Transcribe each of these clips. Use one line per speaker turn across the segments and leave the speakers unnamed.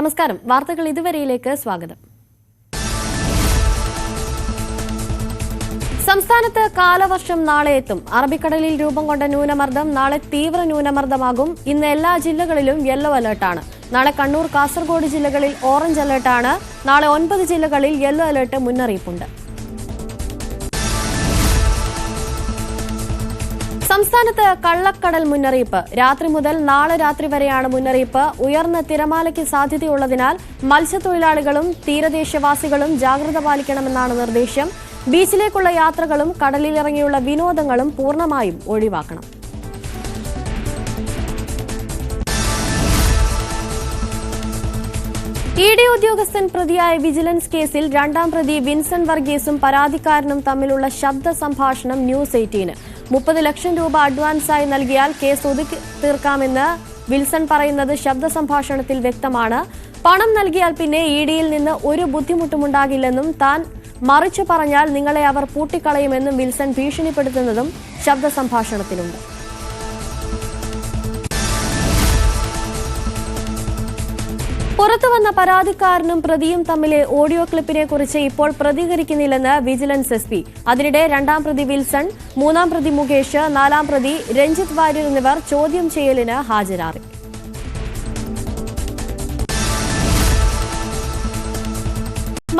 നമസ്കാരം. വാർത്തകൾ ഇതുവരെയിലേക്ക് സ്വാഗതം. സംസ്ഥാനത്ത് കാലവർഷം നാളെ എത്തും. അറബിക്കടലിൽ രൂപം കൊണ്ട ന്യൂനമർദ്ദം നാളെ തീവ്ര ന്യൂനമർദ്ദമാകും. ഇന്ന് എല്ലാ ജില്ലകളിലും യെല്ലോ അലർട്ടാണ്. നാളെ കണ്ണൂർ കാസർഗോഡ് ജില്ലകളിൽ ഓറഞ്ച് അലർട്ടാണ്. നാളെ ഒൻപത് ജില്ലകളിൽ യെല്ലോ അലർട്ട് മുന്നറിയിപ്പുണ്ട്. സംസ്ഥാനത്ത് കള്ളക്കടൽ മുന്നറിയിപ്പ്. രാത്രി മുതൽ നാളെ രാത്രി വരെയാണ് മുന്നറിയിപ്പ്. ഉയർന്ന തിരമാലയ്ക്ക് സാധ്യതയുള്ളതിനാൽ മത്സ്യത്തൊഴിലാളികളും തീരദേശവാസികളും ജാഗ്രത പാലിക്കണമെന്നാണ് നിർദ്ദേശം. ബീച്ചിലേക്കുള്ള യാത്രകളും കടലിലിറങ്ങിയുള്ള വിനോദങ്ങളും പൂർണമായും ഒഴിവാക്കണം. ഇ ഡി ഉദ്യോഗസ്ഥൻ പ്രതിയായ വിജിലൻസ് കേസിൽ രണ്ടാം പ്രതി വിൻസൻ വർഗീസും പരാതിക്കാരനും തമ്മിലുള്ള ശബ്ദ സംഭാഷണം ന്യൂസ് എയ്റ്റീന്. മുപ്പത് ലക്ഷം രൂപ അഡ്വാൻസായി നൽകിയാൽ കേസ് ഒതുക്കി തീർക്കാമെന്ന് വിൽസൺ പറയുന്നത് ശബ്ദ സംഭാഷണത്തിൽ വ്യക്തമാണ്. പണം നൽകിയാൽ പിന്നെ ഇ ഡിയിൽ നിന്ന് ഒരു ബുദ്ധിമുട്ടുമുണ്ടാകില്ലെന്നും താൻ മറിച്ചു പറഞ്ഞാൽ നിങ്ങളെ അവർ പൂട്ടിക്കളയുമെന്നും വിൽസൺ ഭീഷണിപ്പെടുത്തുന്നതും ശബ്ദ സംഭാഷണത്തിലുണ്ട്. പുറത്തുവന്ന പരാതിക്കാരനും പ്രതിയും തമ്മിലെ ഓഡിയോ ക്ലിപ്പിനെ കുറിച്ച് ഇപ്പോൾ പ്രതികരിക്കുന്നില്ലെന്ന് വിജിലൻസ് എസ് പി. അതിനിടെ രണ്ടാം പ്രതി വിൽസൺ മൂന്നാം പ്രതി മുകേഷ് നാലാം പ്രതി രഞ്ജിത് വാര്യർ എന്നിവർ ചോദ്യം ചെയ്യലിന് ഹാജരാറി.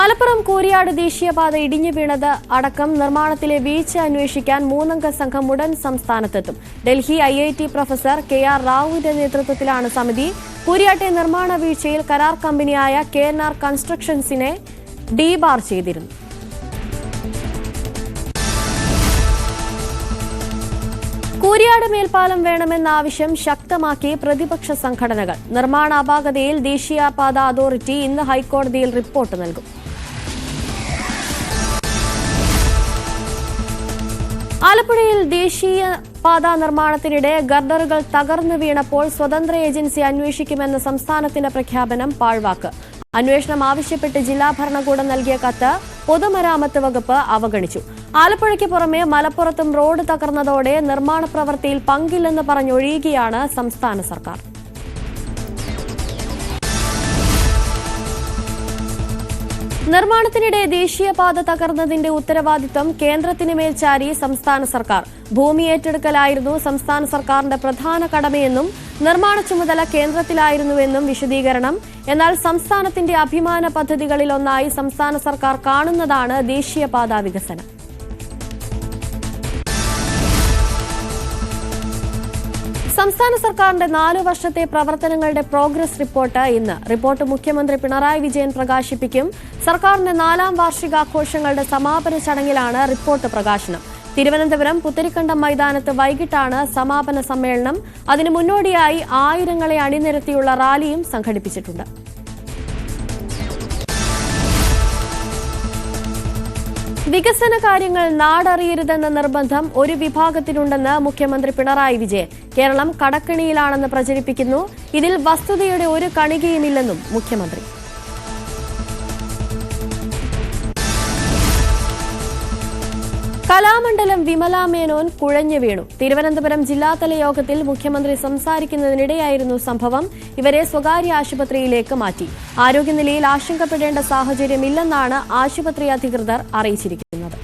മലപ്പുറം കൂരിയാട് ദേശീയപാത ഇടിഞ്ഞു വീണത് അടക്കം നിർമ്മാണത്തിലെ വീഴ്ച അന്വേഷിക്കാൻ മൂന്നംഗ സംഘം ഉടൻ സംസ്ഥാനത്തെത്തും. Delhi I I T professor K R റാവുവിന്റെ നേതൃത്വത്തിലാണ് സമിതി. കൂരിയാട്ടെ നിർമ്മാണ വീഴ്ചയിൽ കരാർ കമ്പനിയായ കെ എൻ ആർ കൺസ്ട്രക്ഷൻസിനെ ഡീബാർ ചെയ്തിരുന്നു. കൂരിയാട് മേൽപ്പാലം വേണമെന്ന ആവശ്യം ശക്തമാക്കി പ്രതിപക്ഷ സംഘടനകൾ. നിർമ്മാണ അപാകതയിൽ ദേശീയപാത അതോറിറ്റി ഇന്ന് ഹൈക്കോടതിയിൽ റിപ്പോർട്ട് നൽകും. ആലപ്പുഴയിൽ ദേശീയ പാതാ നിർമ്മാണത്തിനിടെ ഗർഡറുകൾ തകർന്നു വീണപ്പോൾ സ്വതന്ത്ര ഏജൻസി അന്വേഷിക്കുമെന്ന സംസ്ഥാനത്തിന്റെ പ്രഖ്യാപനം പാഴ്വാക്ക്. അന്വേഷണം ആവശ്യപ്പെട്ട് ജില്ലാ ഭരണകൂടം നൽകിയ കത്ത് പൊതുമരാമത്ത് വകുപ്പ് അവഗണിച്ചു. ആലപ്പുഴയ്ക്ക് പുറമെ മലപ്പുറത്തും റോഡ് തകർന്നതോടെ നിർമ്മാണ പ്രവൃത്തിയിൽ പങ്കില്ലെന്ന് പറഞ്ഞൊഴിയുകയാണ് സംസ്ഥാന സർക്കാർ. നിർമ്മാണത്തിനിടെ ദേശീയപാത തകർന്നതിന്റെ ഉത്തരവാദിത്തം കേന്ദ്രത്തിന് മേൽ ചാരി സംസ്ഥാന സർക്കാർ. ഭൂമി ഏറ്റെടുക്കലായിരുന്നു സംസ്ഥാന സർക്കാരിന്റെ പ്രധാന കടമയെന്നും നിർമ്മാണ ചുമതല കേന്ദ്രത്തിലായിരുന്നുവെന്നും വിശദീകരണം. എന്നാൽ സംസ്ഥാനത്തിന്റെ അഭിമാന പദ്ധതികളിലൊന്നായി സംസ്ഥാന സർക്കാർ കാണുന്നതാണ് ദേശീയപാത വികസനം. സംസ്ഥാന സർക്കാരിന്റെ നാലു വർഷത്തെ പ്രവർത്തനങ്ങളുടെ പ്രോഗ്രസ് റിപ്പോർട്ട് ഇന്ന്. റിപ്പോർട്ട് മുഖ്യമന്ത്രി പിണറായി വിജയൻ പ്രകാശിപ്പിക്കും. സർക്കാരിന്റെ നാലാം വാർഷികാഘോഷങ്ങളുടെ സമാപന ചടങ്ങിലാണ് റിപ്പോർട്ട് പ്രകാശനം. തിരുവനന്തപുരം പുത്തരിക്കണ്ടം മൈതാനത്ത് വൈകിട്ടാണ് സമാപന സമ്മേളനം. അതിനു മുന്നോടിയായി ആയിരങ്ങളെ അണിനിരത്തിയുള്ള റാലിയും സംഘടിപ്പിച്ചിട്ടുണ്ട്. വികസന കാര്യങ്ങൾ നാടറിയരുതെന്ന നിർബന്ധം ഒരു വിഭാഗത്തിനുണ്ടെന്ന് മുഖ്യമന്ത്രി പിണറായി വിജയൻ. കേരളം കടക്കിണിയിലാണെന്ന് പ്രചരിപ്പിക്കുന്നു. ഇതിൽ വസ്തുതയുടെ ഒരു കണികയുമില്ലെന്നും മുഖ്യമന്ത്രി. കലാമണ്ഡലം വിമല മേനോൻ കുഴഞ്ഞു വീണു. തിരുവനന്തപുരം ജില്ലാതല യോഗത്തിൽ മുഖ്യമന്ത്രി സംസാരിക്കുന്നതിനിടെയായിരുന്നു സംഭവം. ഇവരെ സ്വകാര്യ ആശുപത്രിയിലേക്ക് മാറ്റി. ആരോഗ്യനിലയിൽ ആശങ്കപ്പെടേണ്ട സാഹചര്യമില്ലെന്നാണ് ആശുപത്രി അധികൃതർ അറിയിച്ചിരിക്കുന്നത്.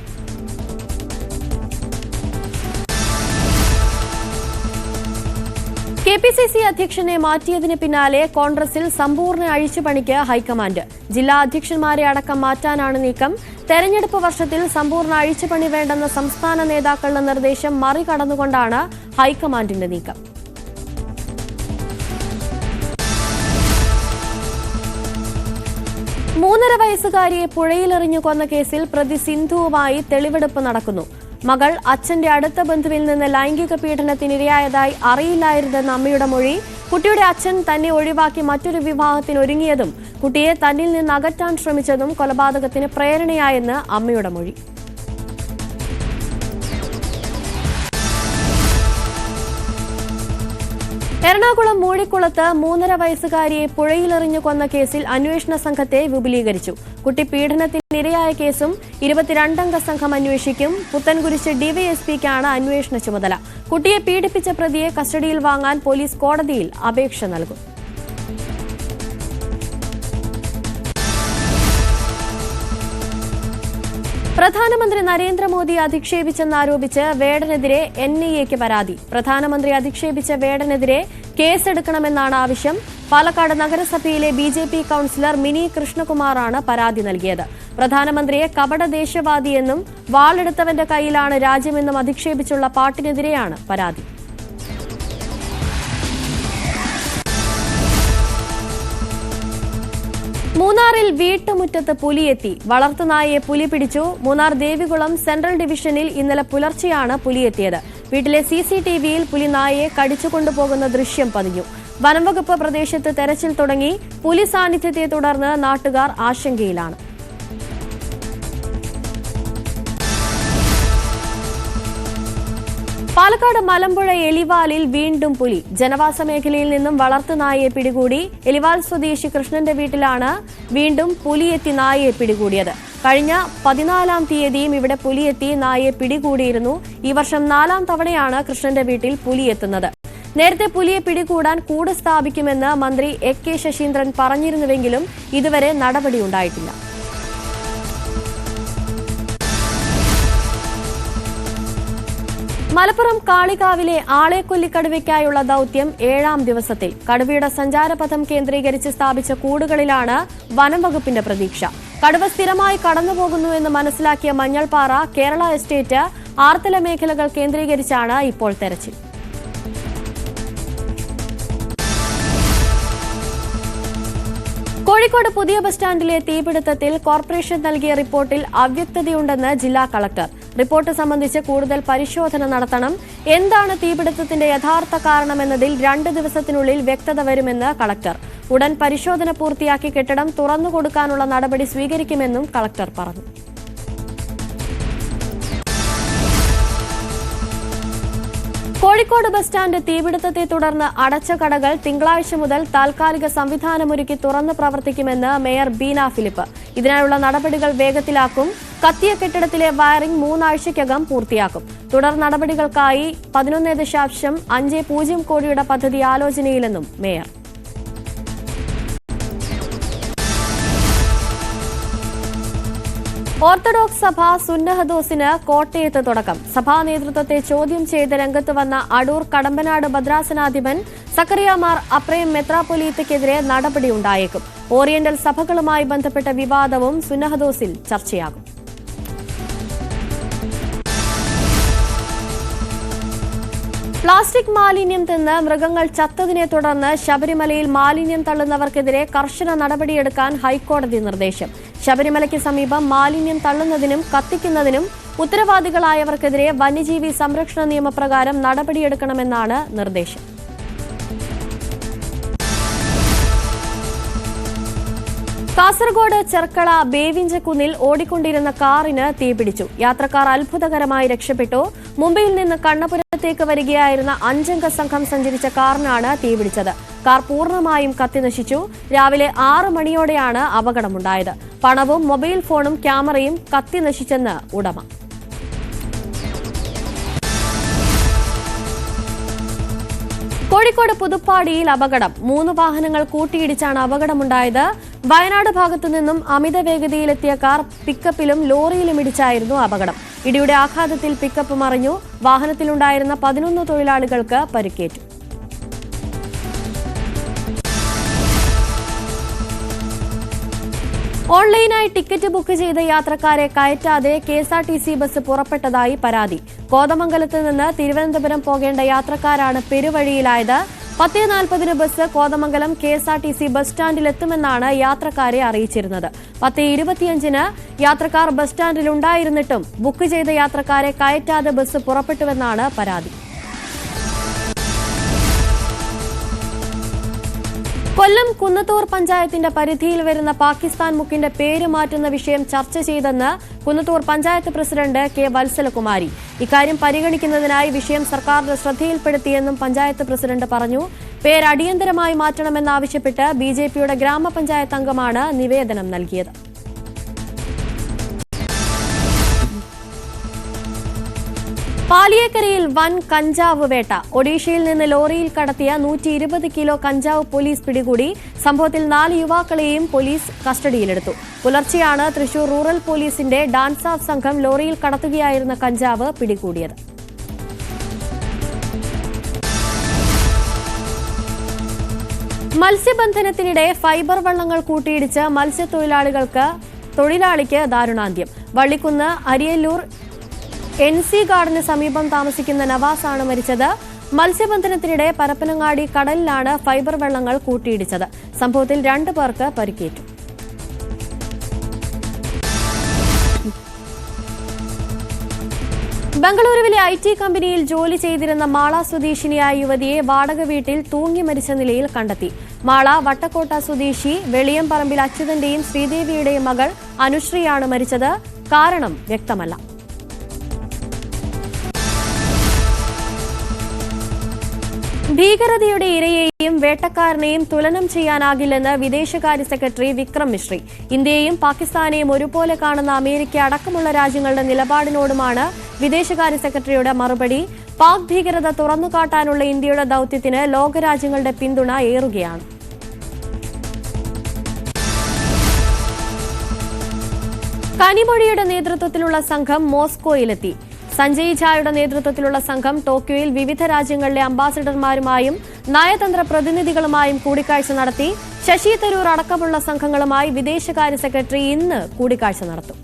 പി സി സി അധ്യക്ഷനെ മാറ്റിയതിന് പിന്നാലെ കോൺഗ്രസിൽ സമ്പൂർണ അഴിച്ചുപണിക്ക് ഹൈക്കമാൻഡ്. ജില്ലാ അധ്യക്ഷന്മാരെ അടക്കം മാറ്റാനാണ് നീക്കം. തെരഞ്ഞെടുപ്പ് വർഷത്തിൽ സമ്പൂർണ അഴിച്ചുപണി വേണ്ടെന്ന സംസ്ഥാന നേതാക്കളുടെ നിർദ്ദേശം മറികടന്നുകൊണ്ടാണ് ഹൈക്കമാൻഡിന്റെ നീക്കം. മൂന്നര വയസ്സുകാരിയെ പുഴയിലെറിഞ്ഞു കൊന്ന കേസിൽ പ്രതി സിന്ധുവുമായി തെളിവെടുപ്പ് നടക്കുന്നു. മകൾ അച്ഛന്റെ അടുത്ത ബന്ധുവിൽ നിന്ന് ലൈംഗിക പീഡനത്തിനിരയായതായി അറിയില്ലായിരുന്നെന്ന അമ്മയുടെ മൊഴി. കുട്ടിയുടെ അച്ഛൻ തന്നെ ഒഴിവാക്കി മറ്റൊരു വിവാഹത്തിന് ഒരുങ്ങിയതും കുട്ടിയെ തന്നിൽ നിന്ന് അകറ്റാൻ ശ്രമിച്ചതും കൊലപാതകത്തിന് പ്രേരണയായെന്ന് അമ്മയുടെ മൊഴി. എറണാകുളം മൂഴിക്കുളത്ത് മൂന്നര വയസ്സുകാരിയെ പുഴയിലെറിഞ്ഞു കൊന്ന കേസിൽ അന്വേഷണ സംഘത്തെ വിപുലീകരിച്ചു. കുട്ടി പീഡനത്തിനിരയായ കേസും ഇരുപത്തിരണ്ടംഗ സംഘം അന്വേഷിക്കും. പുത്തൻകുരിശ് ഡിവൈഎസ്പിക്കാണ് അന്വേഷണ ചുമതല. കുട്ടിയെ പീഡിപ്പിച്ച പ്രതിയെ കസ്റ്റഡിയിൽ വാങ്ങാൻ പോലീസ് കോടതിയിൽ അപേക്ഷ നൽകും. പ്രധാനമന്ത്രി നരേന്ദ്രമോദി അധിക്ഷേപിച്ചെന്നാരോപിച്ച് വേടനെതിരെ എൻ ഐ എക്ക് പരാതി. പ്രധാനമന്ത്രി അധിക്ഷേപിച്ച വേടനെതിരെ കേസെടുക്കണമെന്നാണ് ആവശ്യം. പാലക്കാട് നഗരസഭയിലെ B J P councillor Mini കൃഷ്ണകുമാറാണ് പരാതി നൽകിയത്. പ്രധാനമന്ത്രിയെ കപട ദേശവാദിയെന്നും വാളെടുത്തവന്റെ കയ്യിലാണ് രാജ്യമെന്നും അധിക്ഷേപിച്ചുള്ള പാട്ടിനെതിരെയാണ് പരാതി. മൂന്നാറിൽ വീട്ടുമുറ്റത്ത് പുലിയെത്തി. വളർത്തുനായയെ പുലി പിടിച്ചു. മൂന്നാർ ദേവികുളം സെൻട്രൽ ഡിവിഷനിൽ ഇന്നലെ പുലർച്ചെയാണ് പുലിയെത്തിയത്. വീട്ടിലെ സി സി ടി വിയിൽ പുലി നായയെ കടിച്ചുകൊണ്ടുപോകുന്ന ദൃശ്യം പതിഞ്ഞു. വനംവകുപ്പ് പ്രദേശത്ത് തെരച്ചിൽ തുടങ്ങി. പുലി സാന്നിധ്യത്തെ തുടർന്ന് നാട്ടുകാർ ആശങ്കയിലാണ്. പാലക്കാട് മലമ്പുഴ എലിവാലിൽ വീണ്ടും പുലി. ജനവാസ മേഖലയിൽ നിന്നും വളർത്തുനായയെ പിടികൂടി. എലിവാൽ സ്വദേശി കൃഷ്ണന്റെ വീട്ടിലാണ് വീണ്ടും പുലിയെത്തി നായയെ പിടികൂടിയത്. കഴിഞ്ഞ പതിനാലാം തീയതിയും ഇവിടെ പുലിയെത്തി നായയെ പിടികൂടിയിരുന്നു. ഈ വർഷം നാലാം തവണയാണ് കൃഷ്ണന്റെ വീട്ടിൽ പുലിയെത്തുന്നത്. നേരത്തെ പുലിയെ പിടികൂടാൻ കൂട് സ്ഥാപിക്കുമെന്ന് മന്ത്രി എ കെ ശശീന്ദ്രൻ പറഞ്ഞിരുന്നുവെങ്കിലും ഇതുവരെ നടപടിയുണ്ടായിട്ടില്ല മലപ്പുറം കാളികാവിലെ ആളെക്കൊല്ലിക്കടുവയ്ക്കായുള്ള ദൌത്യം ഏഴാം ദിവസത്തിൽ. കടുവയുടെ സഞ്ചാരപഥം കേന്ദ്രീകരിച്ച് സ്ഥാപിച്ച കൂടുകളിലാണ് വനം വകുപ്പിന്റെ പ്രതീക്ഷ. കടുവ സ്ഥിരമായി കടന്നുപോകുന്നുവെന്ന് മനസ്സിലാക്കിയ മഞ്ഞൾപാറ കേരള എസ്റ്റേറ്റ് ആർത്തല മേഖലകൾ കേന്ദ്രീകരിച്ചാണ് ഇപ്പോൾ തെരച്ചിൽ. കോഴിക്കോട് പുതിയ ബസ് സ്റ്റാൻഡിലെ തീപിടുത്തത്തിൽ കോർപ്പറേഷൻ നൽകിയ റിപ്പോർട്ടിൽ അവ്യക്തതയുണ്ടെന്ന് ജില്ലാ കളക്ടർ. റിപ്പോർട്ട് സംബന്ധിച്ച് കൂടുതൽ പരിശോധന നടത്തണം. എന്താണ് തീപിടുത്തത്തിന്റെ യഥാർത്ഥ കാരണമെന്നതിൽ രണ്ട് ദിവസത്തിനുള്ളിൽ വ്യക്തത വരുമെന്ന് കളക്ടർ. ഉടൻ പരിശോധന പൂർത്തിയാക്കി കെട്ടിടം തുറന്നുകൊടുക്കാനുള്ള നടപടി സ്വീകരിക്കുമെന്നും കളക്ടർ പറഞ്ഞു. കോഴിക്കോട് ബസ് സ്റ്റാൻഡ് തീപിടുത്തത്തെ തുടർന്ന് അടച്ച കടകൾ തിങ്കളാഴ്ച മുതൽ താൽക്കാലിക സംവിധാനമൊരുക്കി തുറന്ന് പ്രവർത്തിക്കുമെന്ന് മേയർ ബീന ഫിലിപ്പ്. ഇതിനായുള്ള നടപടികൾ വേഗത്തിലാക്കും. കത്തിയ കെട്ടിടത്തിലെ വയറിംഗ് മൂന്നാഴ്ചയ്ക്കകം പൂർത്തിയാക്കും. തുടർ നടപടികൾക്കായി പതിനൊന്ന് ദശാംശം അഞ്ച് പൂജ്യം കോടിയുടെ പദ്ധതി ആലോചനയിലെന്നും മേയർ. ഓർത്തഡോക്സ് സഭ സുന്നഹദോസിന് കോട്ടയത്ത് തുടക്കം. സഭാ നേതൃത്വത്തെ ചോദ്യം ചെയ്ത് രംഗത്ത് വന്ന അടൂർ കടമ്പനാട് ഭദ്രാസനാധിപൻ സക്കറിയാമാർ അപ്രയം മെത്രാപൊലീത്തക്കെതിരെ നടപടിയുണ്ടായേക്കും ഓറിയന്റൽ സഭകളുമായി ബന്ധപ്പെട്ട വിവാദവും സുന്നഹദോസിൽ ചർച്ചയാകും. പ്ലാസ്റ്റിക് മാലിന്യം തിന്ന് മൃഗങ്ങൾ ചത്തതിനെ തുടർന്ന് ശബരിമലയിൽ മാലിന്യം തള്ളുന്നവർക്കെതിരെ കർശന നടപടിയെടുക്കാൻ ഹൈക്കോടതി നിർദ്ദേശം. ശബരിമലയ്ക്ക് സമീപം മാലിന്യം തള്ളുന്നതിനും കത്തിക്കുന്നതിനും ഉത്തരവാദികളായവർക്കെതിരെ വന്യജീവി സംരക്ഷണ നിയമപ്രകാരം നടപടിയെടുക്കണമെന്നാണ് നിർദ്ദേശം. കാസർഗോഡ് ചെർക്കള ബേവിഞ്ചക്കുന്നിൽ ഓടിക്കൊണ്ടിരുന്ന കാറിന് തീപിടിച്ചു. യാത്രക്കാർ അത്ഭുതകരമായി രക്ഷപ്പെട്ടു. മുംബൈയിൽ നിന്ന് കണ്ണപുരത്തേക്ക് വരികയായിരുന്ന അഞ്ചംഗ സംഘം സഞ്ചരിച്ച കാറിനാണ് തീപിടിച്ചത് കാർ പൂർണമായും കത്തിനശിച്ചു രാവിലെ ആറ് മണിയോടെയാണ് അപകടമുണ്ടായത്. പണവും മൊബൈൽ ഫോണും ക്യാമറയും കത്തിനശിച്ചെന്ന് ഉടമ. കോഴിക്കോട് പുതുപ്പാടിയിൽ അപകടം. മൂന്ന് വാഹനങ്ങൾ കൂട്ടിയിടിച്ചാണ് അപകടമുണ്ടായത്. വയനാട് ഭാഗത്തു നിന്നും അമിത വേഗതയിലെത്തിയ കാർ പിക്കപ്പിലും ലോറിയിലും ഇടിച്ചായിരുന്നു അപകടം. ഇടിയുടെ ആഘാതത്തിൽ പിക്കപ്പ് മറിഞ്ഞു. വാഹനത്തിലുണ്ടായിരുന്ന പതിനൊന്ന് തൊഴിലാളികൾക്ക് പരിക്കേറ്റു. ഓൺലൈനായി ടിക്കറ്റ് ബുക്ക് ചെയ്ത യാത്രക്കാരെ കയറ്റാതെ K S R T C bus പുറപ്പെട്ടതായി പരാതി. കോതമംഗലത്ത് നിന്ന് തിരുവനന്തപുരം പോകേണ്ട യാത്രക്കാരാണ് പെരുവഴിയിലായത്. പത്തേ നാൽപ്പതിന് bus Kothamangalam K S R T C bus സ്റ്റാൻഡിലെത്തുമെന്നാണ് യാത്രക്കാരെ അറിയിച്ചിരുന്നത്. പത്ത് ഇരുപത്തിയഞ്ചിന് യാത്രക്കാർ ബസ് സ്റ്റാൻഡിലുണ്ടായിരുന്നിട്ടും ബുക്ക് ചെയ്ത യാത്രക്കാരെ കയറ്റാതെ ബസ് പുറപ്പെട്ടുവെന്നാണ് പരാതി. കൊല്ലം കുന്നത്തൂർ പഞ്ചായത്തിന്റെ പരിധിയിൽ വരുന്ന പാകിസ്ഥാൻ മുക്കിന്റെ പേര് മാറ്റുന്ന വിഷയം ചർച്ച ചെയ്തെന്ന് കുന്നത്തൂർ പഞ്ചായത്ത് പ്രസിഡന്റ് കെ വത്സലകുമാരി. ഇക്കാര്യം പരിഗണിക്കുന്നതിനായി വിഷയം സർക്കാരിന്റെ ശ്രദ്ധയിൽപ്പെടുത്തിയെന്നും പഞ്ചായത്ത് പ്രസിഡന്റ് പറഞ്ഞു. പേര് അടിയന്തരമായി മാറ്റണമെന്നാവശ്യപ്പെട്ട് ബി ജെ പിയുടെ ഗ്രാമപഞ്ചായത്ത് അംഗമാണ് നിവേദനം നൽകിയത്. പാലിയേക്കരയിൽ വൻ കഞ്ചാവ് വേട്ട. ഒഡീഷയിൽ നിന്ന് ലോറിയിൽ കടത്തിയ നൂറ്റി ഇരുപത് കിലോ കഞ്ചാവ് പോലീസ് പിടികൂടി. സംഭവത്തിൽ നാല് യുവാക്കളെയും പോലീസ് കസ്റ്റഡിയിലെടുത്തു. പുലർച്ചെയാണ് തൃശൂർ റൂറൽ പോലീസിന്റെ ഡാൻസ് സംഘം ലോറിയിൽ കടത്തുകയായിരുന്ന കഞ്ചാവ് പിടികൂടിയത്. മത്സ്യബന്ധനത്തിനിടെ ഫൈബർ വള്ളങ്ങൾ കൂട്ടിയിടിച്ച് മത്സ്യത്തൊഴിലാളികൾക്ക് തൊഴിലാളിക്ക് ദാരുണാന്ത്യം. വള്ളിക്കുന്ന് അരിയല്ലൂർ എൻ സി ഗാർഡിന് സമീപം താമസിക്കുന്ന നവാസാണ് മരിച്ചത്. മത്സ്യബന്ധനത്തിനിടെ പരപ്പനങ്ങാടി കടലിലാണ് ഫൈബർ വെള്ളങ്ങൾ കൂട്ടിയിടിച്ചത്. സംഭവത്തിൽ രണ്ടു പേർക്ക് പരിക്കേറ്റു. ബംഗളൂരുവിലെ ഐ ടി കമ്പനിയിൽ ജോലി ചെയ്തിരുന്ന മാള സ്വദേശിനിയായ യുവതിയെ വാടക വീട്ടിൽ തൂങ്ങി മരിച്ച നിലയിൽ കണ്ടെത്തി. മാള വട്ടക്കോട്ട സ്വദേശി വെളിയംപറമ്പിൽ അച്യുതന്റെയും ശ്രീദേവിയുടെയും മകൾ അനുശ്രീയാണ് മരിച്ചത്. കാരണം വ്യക്തമല്ല. ഭീകരതയുടെ ഇരയെയും വേട്ടക്കാരനെയും തുലനം ചെയ്യാനാകില്ലെന്ന് വിദേശകാര്യ സെക്രട്ടറി വിക്രം മിശ്രി. ഇന്ത്യയെയും പാകിസ്ഥാനെയും ഒരുപോലെ കാണുന്ന അമേരിക്ക അടക്കമുള്ള രാജ്യങ്ങളുടെ നിലപാടിനോടുമാണ് വിദേശകാര്യ സെക്രട്ടറിയുടെ മറുപടി. പാക് ഭീകരത തുറന്നുകാട്ടാനുള്ള ഇന്ത്യയുടെ ദൌത്യത്തിന് ലോകരാജ്യങ്ങളുടെ പിന്തുണ ഏറുകയാണ്. കനിമൊഴിയുടെ നേതൃത്വത്തിലുള്ള സംഘം മോസ്കോയിലെത്തി. സഞ്ജയ് ഝായുടെ നേതൃത്വത്തിലുള്ള സംഘം ടോക്കിയോയിൽ വിവിധ രാജ്യങ്ങളിലെ അംബാസിഡർമാരുമായും നയതന്ത്ര പ്രതിനിധികളുമായും കൂടിക്കാഴ്ച നടത്തി. ശശി തരൂർ അടക്കമുള്ള സംഘങ്ങളുമായി വിദേശകാര്യ സെക്രട്ടറി ഇന്ന് കൂടിക്കാഴ്ച നടത്തും.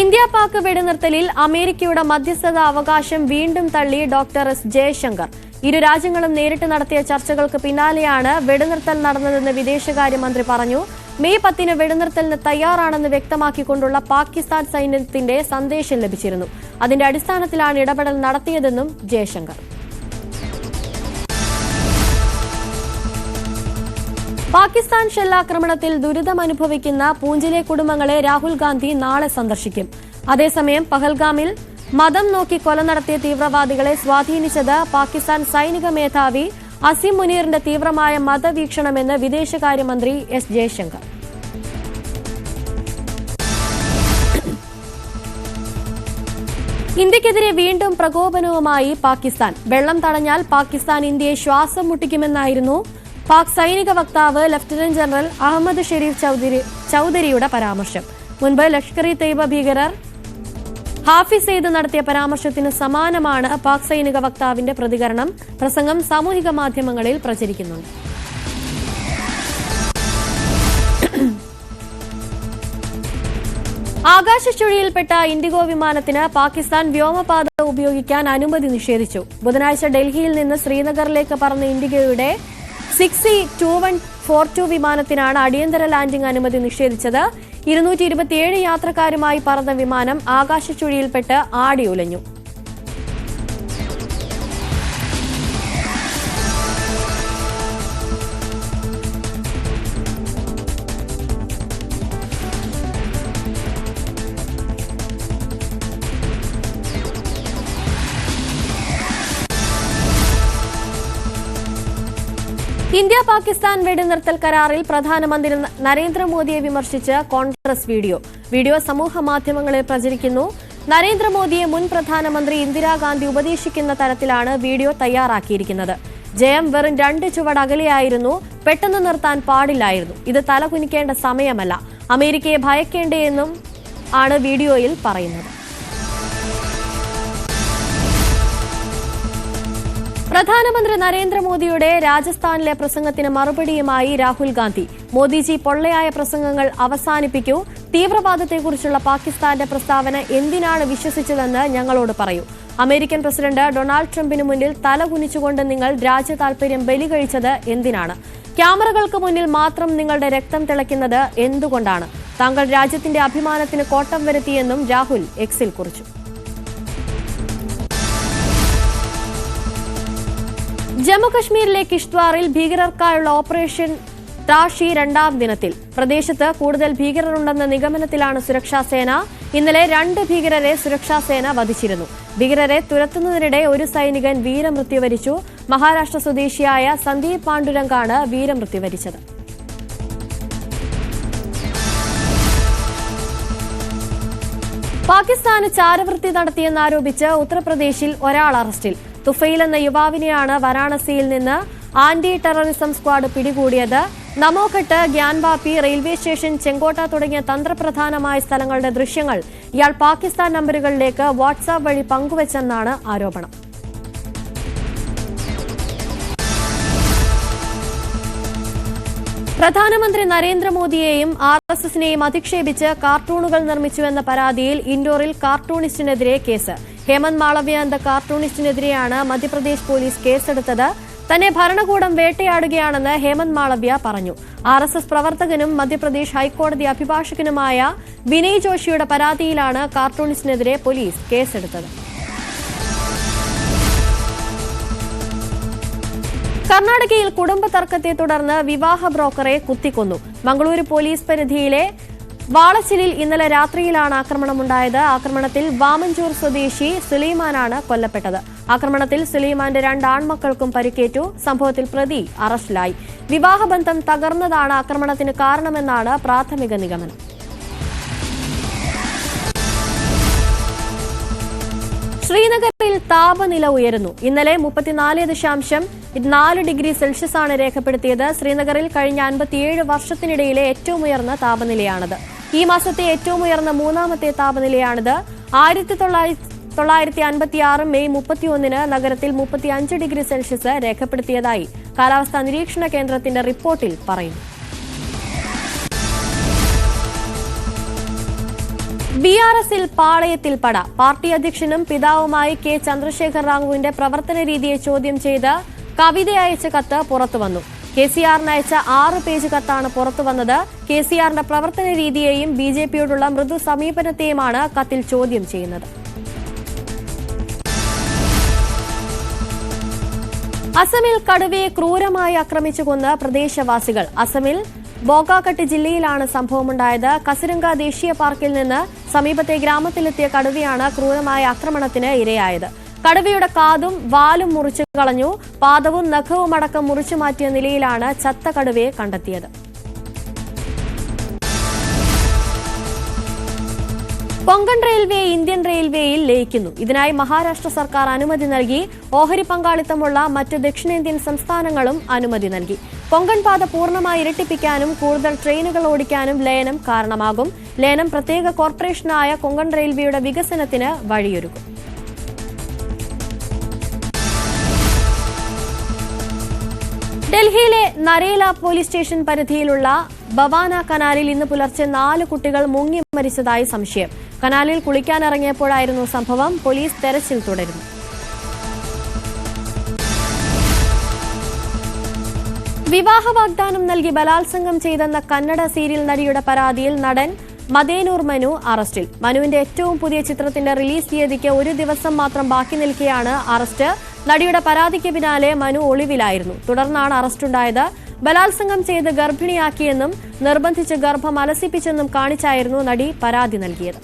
ഇന്ത്യ പാക് വെടിനിർത്തലിൽ അമേരിക്കയുടെ മധ്യസ്ഥത അവകാശം വീണ്ടും തള്ളി ഡോക്ടർ എസ് ജയശങ്കർ. ഇരു രാജ്യങ്ങളും നേരിട്ട് നടത്തിയ ചർച്ചകൾക്ക് പിന്നാലെയാണ് വെടിനിർത്തൽ നടന്നതെന്ന് വിദേശകാര്യമന്ത്രി പറഞ്ഞു. മെയ് പത്തിന് വെടിനിർത്തലിന് തയ്യാറാണെന്ന് വ്യക്തമാക്കിക്കൊണ്ടുള്ള പാകിസ്ഥാൻ സൈന്യത്തിന്റെ സന്ദേശം ലഭിച്ചിരുന്നു. അതിന്റെ അടിസ്ഥാനത്തിലാണ് ഇടപെടൽ നടത്തിയതെന്നും ജയശങ്കർ. പാകിസ്ഥാൻ ഷെല്ലാക്രമണത്തിൽ ദുരിതമനുഭവിക്കുന്ന പൂഞ്ചിലെ കുടുംബങ്ങളെ രാഹുൽ ഗാന്ധി നാളെ സന്ദർശിക്കും. അതേസമയം പഹൽഗാമിൽ മതം നോക്കി കൊല നടത്തിയ തീവ്രവാദികളെ സ്വാധീനിച്ചത് പാകിസ്ഥാൻ സൈനിക മേധാവി അസിം മുനീറിന്റെ തീവ്രമായ മതവീക്ഷണമെന്ന് വിദേശകാര്യമന്ത്രി എസ് ജയശങ്കർ. ഇന്ത്യക്കെതിരെ വീണ്ടും പ്രകോപനവുമായി പാകിസ്ഥാൻ. വെള്ളം തടഞ്ഞാൽ പാകിസ്ഥാൻ ഇന്ത്യയെ ശ്വാസം മുട്ടിക്കുമെന്നായിരുന്നു പാക് സൈനിക വക്താവ് ലഫ്റ്റനന്റ് ജനറൽ അഹമ്മദ് ഷെരീഫ് ചൌധരി ചൌധരിയുടെ പരാമർശം. മുൻപ് ലഷ്കർ ഇ തെയ്ബ ഭീകരർ ഹാഫിസ് സെയ്ദ് നടത്തിയ പരാമർശത്തിന് സമാനമാണ് പാക് സൈനിക വക്താവിന്റെ പ്രതികരണം. പ്രസംഗം സാമൂഹിക മാധ്യമങ്ങളിൽ പ്രചരിക്കുന്നുണ്ട്. ആകാശച്ചുഴിയിൽപ്പെട്ട ഇൻഡിഗോ വിമാനത്തിന് പാകിസ്ഥാൻ വ്യോമപാത ഉപയോഗിക്കാൻ അനുമതി നിഷേധിച്ചു. ബുധനാഴ്ച ഡൽഹിയിൽ നിന്ന് ശ്രീനഗറിലേക്ക് പറന്ന ഇൻഡിഗോയുടെ six E two one four two വിമാനത്തിനാണ് അടിയന്തര ലാൻഡിംഗ് അനുമതി നിഷേധിച്ചത്. ഇരുന്നൂറ്റി ഇരുപത്തിയേഴ് യാത്രക്കാരുമായി പറന്ന വിമാനം ആകാശച്ചുഴിയിൽപ്പെട്ട് ആടിയുലഞ്ഞു. ഇന്ത്യ പാകിസ്ഥാൻ വെടിനിർത്തൽ കരാറിൽ പ്രധാനമന്ത്രി നരേന്ദ്രമോദിയെ വിമർശിച്ച് കോൺഗ്രസ് വീഡിയോ. വീഡിയോ സമൂഹ മാധ്യമങ്ങളിൽ പ്രചരിക്കുന്നു. നരേന്ദ്രമോദിയെ മുൻ പ്രധാനമന്ത്രി ഇന്ദിരാഗാന്ധി ഉപദേശിക്കുന്ന തരത്തിലാണ് വീഡിയോ തയ്യാറാക്കിയിരിക്കുന്നത്. ജയം വെറും രണ്ട് ചുവട് അകലെയായിരുന്നു. പെട്ടെന്ന് നിർത്താൻ പാടില്ലായിരുന്നു. ഇത് തലകുനിക്കേണ്ട സമയമല്ല. അമേരിക്കയെ ഭയക്കേണ്ടേയെന്നും ആണ് വീഡിയോയിൽ പറയുന്നത്. പ്രധാനമന്ത്രി നരേന്ദ്രമോദിയുടെ രാജസ്ഥാനിലെ പ്രസംഗത്തിന് മറുപടിയുമായി രാഹുൽ ഗാന്ധി. മോദിജി പൊള്ളയായ പ്രസംഗങ്ങൾ അവസാനിപ്പിക്കൂ. തീവ്രവാദത്തെക്കുറിച്ചുള്ള പാകിസ്ഥാന്റെ പ്രസ്താവന എന്തിനാണ് വിശ്വസിച്ചതെന്ന് ഞങ്ങളോട് പറയൂ. അമേരിക്കൻ പ്രസിഡന്റ് ഡൊണാൾഡ് ട്രംപിന് മുന്നിൽ തല കുനിച്ചുകൊണ്ട് നിങ്ങൾ രാജ്യ താൽപര്യം ബലികഴിച്ചത് എന്തിനാണ്? ക്യാമറകൾക്ക് മുന്നിൽ മാത്രം നിങ്ങളുടെ രക്തം തിളയ്ക്കുന്നത് എന്തുകൊണ്ടാണ്? താങ്കൾ രാജ്യത്തിന്റെ അഭിമാനത്തിന് കോട്ടം വരുത്തിയെന്നും രാഹുൽ എക്സിൽ കുറിച്ചു. ജമ്മുകശ്മീരിലെ കിഷ്ത്വാറിൽ ഭീകരർക്കായുള്ള ഓപ്പറേഷൻ താഷി രണ്ടാം ദിനത്തിൽ. പ്രദേശത്ത് കൂടുതൽ ഭീകരരുണ്ടെന്ന നിഗമനത്തിലാണ് സുരക്ഷാ സേന ഇന്നലെ രണ്ട് ഭീകരരെ സുരക്ഷാ സേന വധിച്ചിരുന്നു. ഭീകരരെ തുരത്തുന്നതിനിടെ ഒരു സൈനികൻ വീരമൃത്യു വരിച്ചു. മഹാരാഷ്ട്ര സ്വദേശിയായ സന്ദീപ് പാണ്ഡുരംഗാണ് വീരമൃത്യു വരിച്ചത്. പാകിസ്ഥാന് ചാരവൃത്തി നടത്തിയെന്നാരോപിച്ച് ഉത്തർപ്രദേശിൽ ഒരാൾ അറസ്റ്റിൽ. തുഫൈൽ എന്ന യുവാവിനെയാണ് വാരാണസിയിൽ നിന്ന് ആന്റി ടെററിസം സ്ക്വാഡ് പിടികൂടിയത്. നമോഘട്ട് ഗ്യാൻവാപ്പി റെയിൽവേ സ്റ്റേഷൻ ചെങ്കോട്ട തുടങ്ങിയ തന്ത്രപ്രധാനമായ സ്ഥലങ്ങളുടെ ദൃശ്യങ്ങൾ ഇയാൾ പാകിസ്ഥാൻ നമ്പറുകളിലേക്ക് വാട്സാപ്പ് വഴി പങ്കുവച്ചെന്നാണ് ആരോപണം. പ്രധാനമന്ത്രി നരേന്ദ്രമോദിയെയും ആർ എസ് എസിനെയും അധിക്ഷേപിച്ച് കാർട്ടൂണുകൾ നിർമ്മിച്ചുവെന്ന പരാതിയിൽ ഇൻഡോറിൽ കാർട്ടൂണിസ്റ്റിനെതിരെ കേസ്. ഹേമന്ത് മാളവ്യ എന്ന കാർട്ടൂണിസ്റ്റിനെതിരെയാണ് മധ്യപ്രദേശ് പോലീസ് കേസെടുത്തത്. തന്നെ ഭരണകൂടം വേട്ടയാടുകയാണെന്ന് ഹേമന്ത് മാളവ്യ പറഞ്ഞു. ആർ എസ് എസ് പ്രവർത്തകനും മധ്യപ്രദേശ് ഹൈക്കോടതി അഭിഭാഷകനുമായ വിനയ് ജോഷിയുടെ പരാതിയിലാണ് കാർട്ടൂണിസ്റ്റിനെതിരെ പോലീസ് കേസെടുത്തത്. കർണാടകയിൽ കുടുംബ തർക്കത്തെ തുടർന്ന് വിവാഹ ബ്രോക്കറെ കുത്തിക്കൊന്നു. മംഗളൂരു പോലീസ് പരിധിയിലെ വാളച്ചിലിൽ ഇന്നലെ രാത്രിയിലാണ് ആക്രമണമുണ്ടായത്. ആക്രമണത്തിൽ വാമഞ്ചൂർ സ്വദേശി സുലൈമാനാണ് കൊല്ലപ്പെട്ടത്. ആക്രമണത്തിൽ സുലൈമാന്റെ രണ്ട് ആൺമക്കൾക്കും പരിക്കേറ്റു. സംഭവത്തിൽ പ്രതി അറസ്റ്റിലായി. വിവാഹബന്ധം തകർന്നതാണ് ആക്രമണത്തിന് കാരണമെന്നാണ് പ്രാഥമിക നിഗമനം. ശ്രീനഗറിൽ താപനില ഉയരുന്നു. ഇന്നലെ മുപ്പത്തിനാല് ദശാംശം നാല് ഡിഗ്രി സെൽഷ്യസാണ് രേഖപ്പെടുത്തിയത്. ശ്രീനഗറിൽ കഴിഞ്ഞ അൻപത്തിയേഴ് വർഷത്തിനിടയിലെ ഏറ്റവും ഉയർന്ന താപനിലയാണിത്. ഈ മാസത്തെ ഏറ്റവും ഉയർന്ന മൂന്നാമത്തെ താപനിലയാണിത്. ആയിരത്തി തൊള്ളായിരത്തി അൻപത്തി ആറ് മെയ് മുപ്പത്തിയൊന്നിന് നഗരത്തിൽ മുപ്പത്തിയഞ്ച് ഡിഗ്രി സെൽഷ്യസ് രേഖപ്പെടുത്തിയതായി കാലാവസ്ഥാ നിരീക്ഷണ കേന്ദ്രത്തിന്റെ റിപ്പോർട്ടിൽ പറയുന്നു. ബി ആർ എസിൽ പാളയത്തിൽ പട. പാർട്ടി അധ്യക്ഷനും പിതാവുമായി കെ ചന്ദ്രശേഖർ റാവുവിന്റെ പ്രവർത്തന രീതിയെ ചോദ്യം ചെയ്ത് കവിത അയച്ച കത്ത് പുറത്തുവന്നു. കെ സി ആറിന് അയച്ച ആറ് പേജ് കത്താണ് പുറത്തു വന്നത്. കെ സി ആറിന്റെ പ്രവർത്തന രീതിയെയും ബി ജെ പിയോടുള്ള മൃദു സമീപനത്തെയുമാണ് കത്തിൽ ചോദ്യം ചെയ്യുന്നത്. അസമിൽ കടുവയെ ക്രൂരമായി ആക്രമിച്ചു കൊന്ന് പ്രദേശവാസികൾ. അസമിൽ ബോഗാഘട്ട് ജില്ലയിലാണ് സംഭവമുണ്ടായത്. കസിരംഗ ദേശീയ പാർക്കിൽ നിന്ന് സമീപത്തെ ഗ്രാമത്തിലെത്തിയ കടുവയാണ് ക്രൂരമായ ആക്രമണത്തിന് ഇരയായത്. കടുവയുടെ കാതും വാലും മുറിച്ചു കളഞ്ഞു. പാദവും നഖവും അടക്കം മുറിച്ചു മാറ്റിയ നിലയിലാണ് ചത്ത കടുവയെ കണ്ടെത്തിയത്. കൊങ്കൺ റെയിൽവേ ഇന്ത്യൻ റെയിൽവേയിൽ ലയിക്കുന്നു. ഇതിനായി മഹാരാഷ്ട്ര സർക്കാർ അനുമതി നൽകി. ഓഹരി പങ്കാളിത്തമുള്ള മറ്റ് ദക്ഷിണേന്ത്യൻ സംസ്ഥാനങ്ങളും അനുമതി നൽകി. കൊങ്കൺ പാത പൂർണമായി ഇരട്ടിപ്പിക്കാനും കൂടുതൽ ട്രെയിനുകൾ ഓടിക്കാനും ലയനം കാരണമാകും. ലയനം പ്രത്യേക കോർപ്പറേഷനായ കൊങ്കൺ റെയിൽവേയുടെ വികസനത്തിന് വഴിയൊരുക്കും. ഡൽഹിയിലെ നരേല പോലീസ് സ്റ്റേഷൻ പരിധിയിലുള്ള ബവാന കനാലിൽ ഇന്ന് പുലർച്ചെ നാല് കുട്ടികൾ മുങ്ങി മരിച്ചതായി സംശയം. കനാലിൽ കുളിക്കാനിറങ്ങിയപ്പോഴായിരുന്നു സംഭവം. പോലീസ് തെരച്ചിൽ തുടരുന്നു. വിവാഹ വാഗ്ദാനം നൽകി ബലാത്സംഗം ചെയ്തെന്ന കന്നഡ സീരിയൽ നടിയുടെ പരാതിയിൽ നടൻ മദേനൂർ മനു അറസ്റ്റിൽ. മനുവിന്റെ ഏറ്റവും പുതിയ ചിത്രത്തിന്റെ റിലീസ് തീയതിക്ക് ഒരു ദിവസം മാത്രം ബാക്കി നിൽക്കെയാണ് അറസ്റ്റ്. നടിയുടെ പരാതിക്ക് പിന്നാലെ മനു ഒളിവിലായിരുന്നു. തുടർന്നാണ് അറസ്റ്റുണ്ടായത്. ബലാത്സംഗം ചെയ്ത് ഗർഭിണിയാക്കിയെന്നും നിർബന്ധിച്ച് ഗർഭം അലസിപ്പിച്ചെന്നും കാണിച്ചായിരുന്നു നടി പരാതി നൽകിയത്.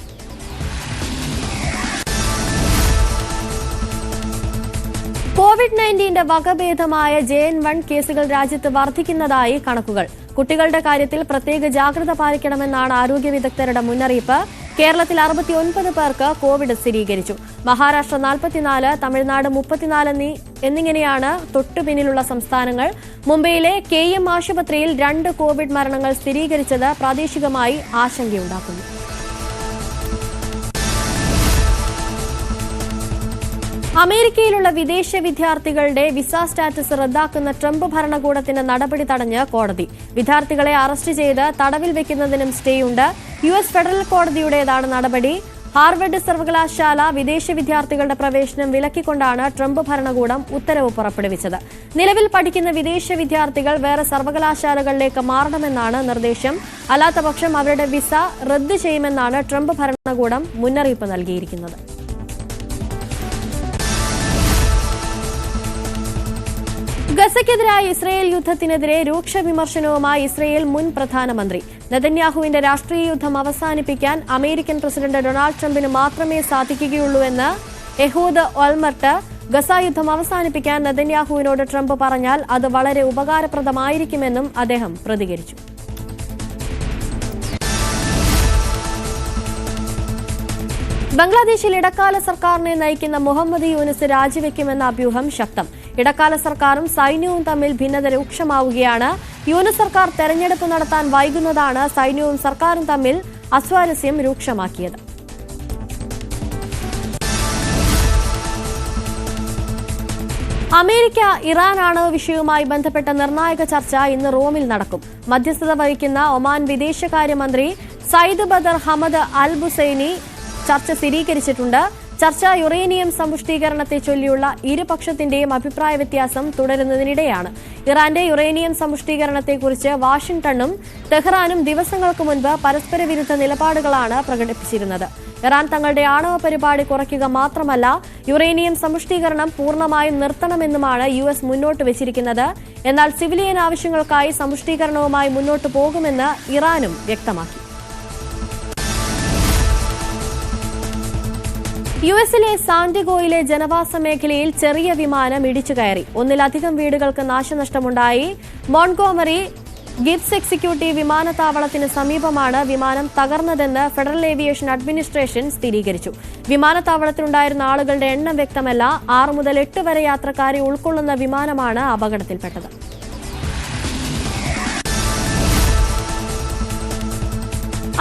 കോവിഡ് നയന്റീന്റെ വകഭേദമായ ജെ എൻ വൺ കേസുകൾ രാജ്യത്ത് വർദ്ധിക്കുന്നതായി കണക്കുകൾ. കുട്ടികളുടെ കാര്യത്തിൽ പ്രത്യേക ജാഗ്രത പാലിക്കണമെന്നാണ് ആരോഗ്യ വിദഗ്ധരുടെ മുന്നറിയിപ്പ്. കേരളത്തിൽ അറുപത്തിയൊൻപത് പേർക്ക് കോവിഡ് സ്ഥിരീകരിച്ചു. മഹാരാഷ്ട്ര നാൽപ്പത്തിനാല് തമിഴ്നാട് മുപ്പത്തിനാല് എന്നിങ്ങനെയാണ് തൊട്ടുപിന്നിലുള്ള സംസ്ഥാനങ്ങൾ. മുംബൈയിലെ കെ എം ആശുപത്രിയിൽ രണ്ട് കോവിഡ് മരണങ്ങൾ സ്ഥിരീകരിച്ചത് പ്രാദേശികമായി ആശങ്കയുണ്ടാക്കുന്നു. അമേരിക്കയിലുള്ള വിദേശ വിദ്യാർത്ഥികളുടെ വിസ സ്റ്റാറ്റസ് റദ്ദാക്കുന്ന ട്രംപ് ഭരണകൂടത്തിന്റെ നടപടി തടഞ്ഞ് കോടതി. വിദ്യാർത്ഥികളെ അറസ്റ്റ് ചെയ്ത് തടവിൽ വെക്കുന്നതിനും സ്റ്റേയുണ്ട്. യു എസ് ഫെഡറൽ കോടതിയുടേതാണ് നടപടി. ഹാർവർഡ് സർവകലാശാല വിദേശ വിദ്യാർത്ഥികളുടെ പ്രവേശനം വിലക്കിക്കൊണ്ടാണ് ട്രംപ് ഭരണകൂടം ഉത്തരവ് പുറപ്പെടുവിച്ചത്. നിലവിൽ പഠിക്കുന്ന വിദേശ വിദ്യാർത്ഥികൾ വേറെ സർവകലാശാലകളിലേക്ക് മാറണമെന്നാണ് നിർദ്ദേശം. അല്ലാത്തപക്ഷം അവരുടെ വിസ റദ്ദ് ചെയ്യുമെന്നാണ് ട്രംപ് ഭരണകൂടം മുന്നറിയിപ്പ് നൽകിയിരിക്കുന്നത്. ഗസയ്ക്കെതിരായ ഇസ്രയേൽ യുദ്ധത്തിനെതിരെ രൂക്ഷ വിമർശനവുമായി ഇസ്രയേൽ മുൻ പ്രധാനമന്ത്രി. നെതന്യാഹുവിന്റെ രാഷ്ട്രീയ യുദ്ധം അവസാനിപ്പിക്കാൻ അമേരിക്കൻ പ്രസിഡന്റ് ഡൊണാൾഡ് ട്രംപിന് മാത്രമേ സാധിക്കുകയുള്ളൂവെന്ന് എഹൂദ് ഒൽമർട്ട് ഗസ യുദ്ധം അവസാനിപ്പിക്കാൻ നെതന്യാഹുവിനോട് ട്രംപ് പറഞ്ഞാൽ അത് വളരെ ഉപകാരപ്രദമായിരിക്കുമെന്നും അദ്ദേഹം പ്രതികരിച്ചു. ബംഗ്ലാദേശിൽ ഇടക്കാല സർക്കാരിനെ നയിക്കുന്ന മുഹമ്മദ് യൂനിസ് രാജിവെക്കുമെന്ന അഭ്യൂഹം ശക്തം. ഇടക്കാല സർക്കാരും സൈന്യവും തമ്മിൽ ഭിന്നത രൂക്ഷമാവുകയാണ്. യൂനിസ് സർക്കാർ തെരഞ്ഞെടുപ്പ് നടത്താൻ വൈകുന്നതാണ് സൈന്യവും സർക്കാരും തമ്മിൽ അസ്വാരസ്യം രൂക്ഷമാക്കിയത്. അമേരിക്ക ഇറാൻ ആണവ വിഷയവുമായി ബന്ധപ്പെട്ട നിർണായക ചർച്ച ഇന്ന് റോമിൽ നടക്കും. മധ്യസ്ഥത വഹിക്കുന്ന ഒമാൻ വിദേശകാര്യമന്ത്രി Sayyid Badr Hamad Al Busaidi ചർച്ച സ്ഥിരീകരിച്ചിട്ടുണ്ട്. ചർച്ച യുറേനിയം സമ്പുഷ്ടീകരണത്തെ ചൊല്ലിയുള്ള ഇരുപക്ഷത്തിന്റെയും അഭിപ്രായ വ്യത്യാസം തുടരുന്നതിനിടെയാണ്. ഇറാന്റെ യുറേനിയം സമ്പുഷ്ടീകരണത്തെക്കുറിച്ച് വാഷിംഗ്ടണും ടെഹ്റാനും ദിവസങ്ങൾക്ക് മുൻപ് പരസ്പര വിരുദ്ധ നിലപാടുകളാണ് പ്രകടിപ്പിച്ചിരുന്നത്. ഇറാൻ തങ്ങളുടെ ആണവ പരിപാടി കുറയ്ക്കുക മാത്രമല്ല യുറേനിയം സമ്പുഷ്ടീകരണം പൂർണമായും നിർത്തണമെന്നുമാണ് യു എസ് മുന്നോട്ട് വെച്ചിരിക്കുന്നത്. എന്നാൽ സിവിലിയൻ ആവശ്യങ്ങൾക്കായി സമ്പുഷ്ടീകരണവുമായി മുന്നോട്ട് പോകുമെന്ന് ഇറാനും വ്യക്തമാക്കി. യു എസിലെ സാന്റിഗോയിലെ ജനവാസ മേഖലയിൽ ചെറിയ വിമാനം ഇടിച്ചു കയറി. ഒന്നിലധികം വീടുകൾക്ക് നാശനഷ്ടമുണ്ടായി. മോൺഗോമറി ഗിബ്സ് എക്സിക്യൂട്ടീവ് വിമാനത്താവളത്തിന് സമീപമാണ് വിമാനം തകർന്നതെന്ന് ഫെഡറൽ ഏവിയേഷൻ അഡ്മിനിസ്ട്രേഷൻ സ്ഥിരീകരിച്ചു. വിമാനത്താവളത്തിലുണ്ടായിരുന്ന ആളുകളുടെ എണ്ണം വ്യക്തമല്ല. ആറ് മുതൽ എട്ട് വരെ യാത്രക്കാരെ ഉൾക്കൊള്ളുന്ന വിമാനമാണ് അപകടത്തിൽപ്പെട്ടത്.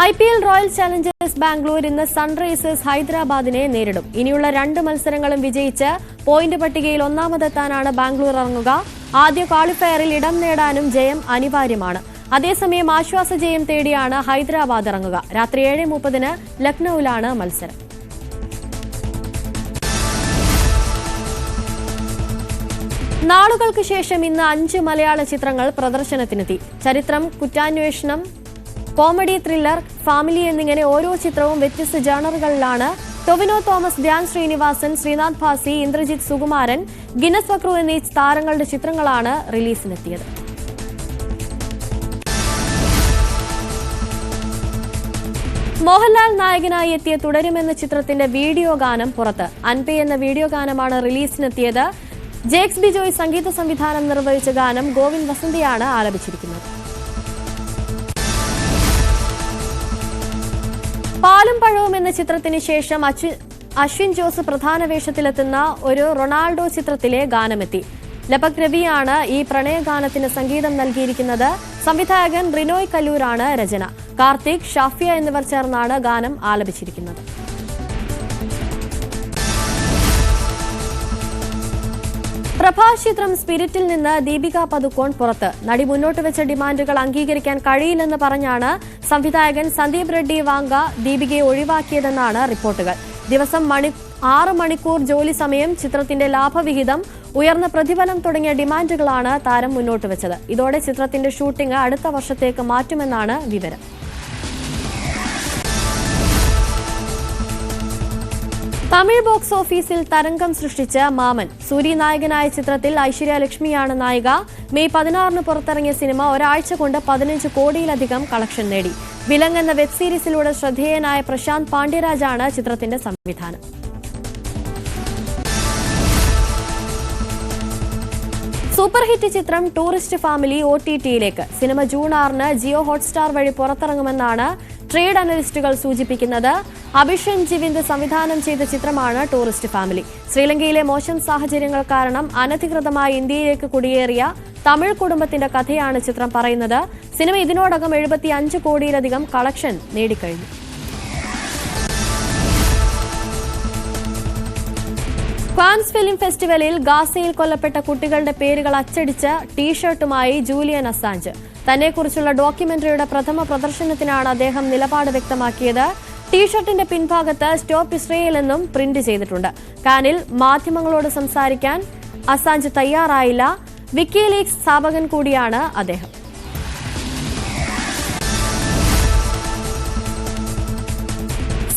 I P L Royal Challengers Bangalore ഇന്ന് സൺറൈസേഴ്സ് ഹൈദരാബാദിനെ നേരിടും. ഇനിയുള്ള രണ്ട് മത്സരങ്ങളും വിജയിച്ച് പോയിന്റ് പട്ടികയിൽ ഒന്നാമതെത്താനാണ് ബാംഗ്ലൂർ ഇറങ്ങുക. ആദ്യ ക്വാളിഫയറിൽ ഇടം നേടാനും ജയം അനിവാര്യമാണ്. അതേസമയം ആശ്വാസ ജയം തേടിയാണ് ഹൈദരാബാദ് ഇറങ്ങുക. രാത്രി ഏഴ് മുപ്പതിന് ലക്നൌവിലാണ് മത്സരം. നാളുകൾക്ക് ശേഷം ഇന്ന് അഞ്ച് മലയാള ചിത്രങ്ങൾ പ്രദർശനത്തിനെത്തി. ചരിത്രം കുറ്റാന്വേഷണം കോമഡി ത്രില്ലർ ഫാമിലി എന്നിങ്ങനെ ഓരോ ചിത്രവും വ്യത്യസ്ത ജേണറുകളിലാണ് ടൊവിനോ തോമസ് ധ്യാൻ ശ്രീനിവാസൻ ശ്രീനാഥ് ഭാസി ഇന്ദ്രജിത് സുകുമാരൻ ഗിന്നസ് വക്രു എന്നീ താരങ്ങളുടെ ചിത്രങ്ങളാണ് റിലീസിനെത്തിയത്. മോഹൻലാൽ നായകനായി എത്തിയ തുടരുമെന്ന ചിത്രത്തിന്റെ വീഡിയോ ഗാനം പുറത്ത്. അൻപെ എന്ന വീഡിയോ ഗാനമാണ് റിലീസിനെത്തിയത്. ജേക്സ് ബിജോയ് സംഗീത സംവിധാനം നിർവഹിച്ച ഗാനം ഗോവിന്ദ് വസന്തിയാണ് ആലപിച്ചിരിക്കുന്നത്. പാലും പഴവും എന്ന ചിത്രത്തിന് ശേഷം അശ്വിൻ അശ്വിൻ ജോസ് പ്രധാന വേഷത്തിലെത്തുന്ന ഒരു റൊണാൾഡോ ചിത്രത്തിലെ ഗാനമെത്തി. ലപക് രവിയാണ് ഈ പ്രണയഗാനത്തിന് സംഗീതം നൽകിയിരിക്കുന്നത്. സംവിധായകൻ റിനോയ് കല്ലൂരാണ് രചന. കാർത്തിക് ഷാഫിയ എന്നിവർ ചേർന്നാണ് ഗാനം ആലപിച്ചിരിക്കുന്നത്. പ്രഭാസ് ചിത്രം സ്പിരിറ്റിൽ നിന്ന് ദീപിക പതുക്കോൺ പുറത്ത്. നടി മുന്നോട്ട് വെച്ച ഡിമാൻഡുകൾ അംഗീകരിക്കാൻ കഴിയില്ലെന്ന് പറഞ്ഞാണ് സംവിധായകൻ സന്ദീപ് റെഡ്ഡി വാങ്ക ദീപികയെ ഒഴിവാക്കിയതെന്നാണ് റിപ്പോർട്ടുകൾ. ദിവസം മണി ആറ് മണിക്കൂർ ജോലി സമയം ചിത്രത്തിന്റെ ലാഭവിഹിതം ഉയർന്ന പ്രതിഫലം തുടങ്ങിയ ഡിമാൻഡുകളാണ് താരം മുന്നോട്ട് വെച്ചത്. ഇതോടെ ചിത്രത്തിന്റെ ഷൂട്ടിംഗ് അടുത്ത വർഷത്തേക്ക് മാറ്റുമെന്നാണ് വിവരം. തമിഴ് ബോക്സ് ഓഫീസിൽ തരംഗം സൃഷ്ടിച്ച മാമൻ. സൂരി നായകനായ ചിത്രത്തിൽ ഐശ്വര്യ ലക്ഷ്മിയാണ് നായിക. മെയ് പതിനാറിന് പുറത്തിറങ്ങിയ സിനിമ ഒരാഴ്ച കൊണ്ട് പതിനഞ്ച് കോടിയിലധികം കളക്ഷൻ നേടി. വിലങ് എന്ന വെബ് സീരീസിലൂടെ ശ്രദ്ധേയനായ പ്രശാന്ത് പാണ്ഡ്യരാജാണ് ചിത്രത്തിന്റെ സംവിധാനം. സൂപ്പർ ഹിറ്റ് ചിത്രം ടൂറിസ്റ്റ് ഫാമിലി ഒ ടി ടിയിലേക്ക് സിനിമ ജൂൺ ആറിന് ജിയോ ഹോട്ട്സ്റ്റാർ വഴി പുറത്തിറങ്ങുമെന്നാണ് ട്രേഡ് അനലിസ്റ്റുകൾ സൂചിപ്പിക്കുന്നത്. അഭിഷൻ ജിവിന്ദ് സംവിധാനം ചെയ്ത ചിത്രമാണ് ടൂറിസ്റ്റ് ഫാമിലി. ശ്രീലങ്കയിലെ മോശം സാഹചര്യങ്ങൾ കാരണം അനധികൃതമായി ഇന്ത്യയിലേക്ക് കുടിയേറിയ തമിഴ് കുടുംബത്തിന്റെ കഥയാണ് ചിത്രം പറയുന്നത്. സിനിമ ഇതിനോടകം എഴുപത്തി അഞ്ച് കോടിയിലധികം കളക്ഷൻ നേടിക്കഴിഞ്ഞു. കാൻസ് ഫിലിം ഫെസ്റ്റിവലിൽ ഗാസയിൽ കൊല്ലപ്പെട്ട കുട്ടികളുടെ പേരുകൾ അച്ചടിച്ച ടീഷർട്ടുമായി ജൂലിയൻ അസാഞ്ച്. തന്നെക്കുറിച്ചുള്ള ഡോക്യുമെന്ററിയുടെ പ്രഥമ പ്രദർശനത്തിനാണ് അദ്ദേഹം നിലപാട് വ്യക്തമാക്കിയത്. ടീഷർട്ടിന്റെ പിൻഭാഗത്ത് സ്റ്റോപ്പ് ഇസ്രയേൽ എന്നും പ്രിന്റ് ചെയ്തിട്ടുണ്ട്. കാനിൽ മാധ്യമങ്ങളോട് സംസാരിക്കാൻ അസാഞ്ച് തയ്യാറായില്ല. വിക്കിലീക്സ് സ്ഥാപകൻ കൂടിയാണ് അദ്ദേഹം.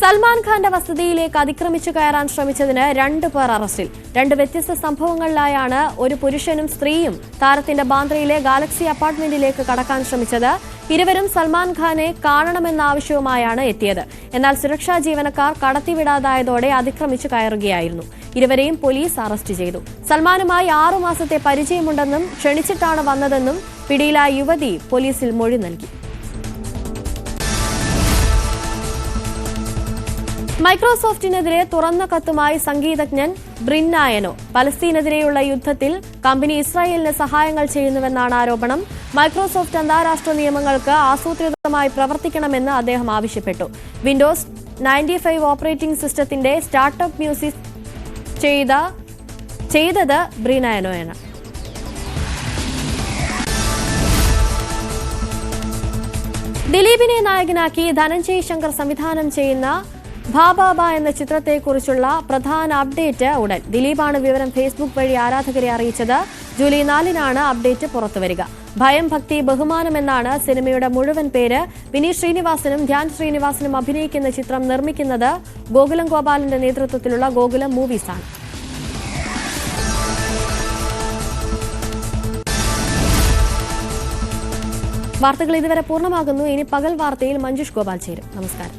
സൽമാൻ ഖാന്റെ വസതിയിലേക്ക് അതിക്രമിച്ചു കയറാൻ ശ്രമിച്ചതിന് രണ്ട് പേർ അറസ്റ്റിൽ. രണ്ട് വ്യത്യസ്ത സംഭവങ്ങളിലായാണ് ഒരു പുരുഷനും സ്ത്രീയും താരത്തിന്റെ ബാന്ദ്രയിലെ ഗാലക്സി അപ്പാർട്ട്മെന്റിലേക്ക് കടക്കാൻ ശ്രമിച്ചത്. ഇരുവരും സൽമാൻ ഖാനെ കാണണമെന്ന ആവശ്യവുമായാണ് എത്തിയത്. എന്നാൽ സുരക്ഷാ ജീവനക്കാർ കടത്തിവിടാതായതോടെ അതിക്രമിച്ചു കയറുകയായിരുന്നു. ഇരുവരെയും പോലീസ് അറസ്റ്റ് ചെയ്തു. സൽമാനുമായി ആറുമാസത്തെ പരിചയമുണ്ടെന്നും ക്ഷണിച്ചിട്ടാണ് വന്നതെന്നും പിടിയിലായ യുവതി പോലീസിൽ മൊഴി നൽകി. മൈക്രോസോഫ്റ്റിനെതിരെ തുറന്ന കത്തുമായി സംഗീതജ്ഞൻ ബ്രിന്നായനോ പലസ്തീനെതിരെയുള്ള യുദ്ധത്തിൽ കമ്പനി ഇസ്രായേലിന് സഹായങ്ങൾ ചെയ്യുന്നുവെന്നാണ് ആരോപണം. മൈക്രോസോഫ്റ്റ് അന്താരാഷ്ട്ര നിയമങ്ങൾക്ക് ആസൂത്രിതമായി പ്രവർത്തിക്കണമെന്ന് അദ്ദേഹം ആവശ്യപ്പെട്ടു. വിൻഡോസ് നയന്റി ഫൈവ് ഓപ്പറേറ്റിംഗ് സിസ്റ്റത്തിന്റെ സ്റ്റാർട്ടപ്പ് മ്യൂസിക് ചെയ്ത ചെയ്തത് ബ്രിനായനോയാണ് ദിലീപിനെ നായകനാക്കി ധനഞ്ജയ് ശങ്കർ സംവിധാനം ചെയ്യുന്ന ഭാബാബ എന്ന ചിത്രത്തെക്കുറിച്ചുള്ള പ്രധാന അപ്ഡേറ്റ് ഉടൻ. ദിലീപാണ് വിവരം ഫേസ്ബുക്ക് വഴി ആരാധകരെ അറിയിച്ചത്. ജൂലൈ നാലിനാണ് അപ്ഡേറ്റ് പുറത്തുവരിക. ഭയം ഭക്തി ബഹുമാനം എന്നാണ് സിനിമയുടെ മുഴുവൻ പേര്. വിനീത് ശ്രീനിവാസനും ധ്യാൻ ശ്രീനിവാസനും അഭിനയിക്കുന്ന ചിത്രം നിർമ്മിക്കുന്നത് ഗോകുലം ഗോപാലിന്റെ നേതൃത്വത്തിലുള്ള ഗോകുലം മൂവീസാണ് വാർത്തകൾ ഇതുവരെ പൂർണമാകുന്നു. ഇനി പകൽ വാർത്തയിൽ മഞ്ജുഷ് ഗോപാൽ ചേരും. നമസ്കാരം.